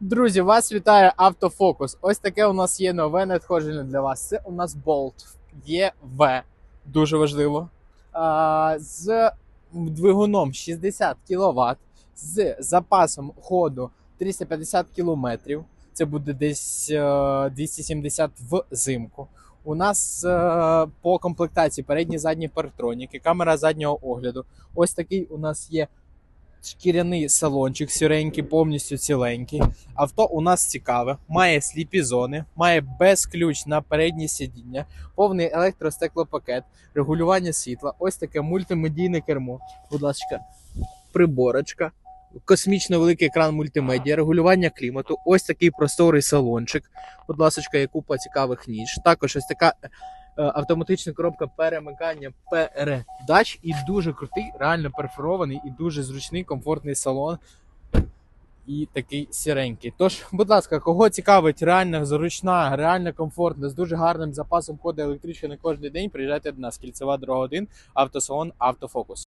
Друзі, вас вітає автофокус. Ось таке у нас є нове надходження для вас. Це у нас Bolt EV. Дуже важливо. А, з двигуном 60 кВт, з запасом ходу 350 км. Це буде десь е, 270 взимку. У нас е, по комплектації передні задні парктроніки, камера заднього огляду. Ось такий у нас є шкіряний салончик, сіренький, повністю ціленький. Авто у нас цікаве, має сліпі зони, має безключ на переднє сидіння, повний електростеклопакет, регулювання світла, ось таке мультимедійне кермо. Будь ласка, приборочка, космічно великий екран мультимедіа, регулювання клімату, ось такий просторий салончик. Будь ласка, є купа цікавих ніж. Також ось така автоматична коробка перемикання передач і дуже крутий, реально перфорований і дуже зручний, комфортний салон. І такий сіренький. Тож, будь ласка, кого цікавить реально зручна, реально комфортна, з дуже гарним запасом ходу електричної на кожен день, приїжджайте до нас. Кільцева дорога 1, автосалон, автофокус.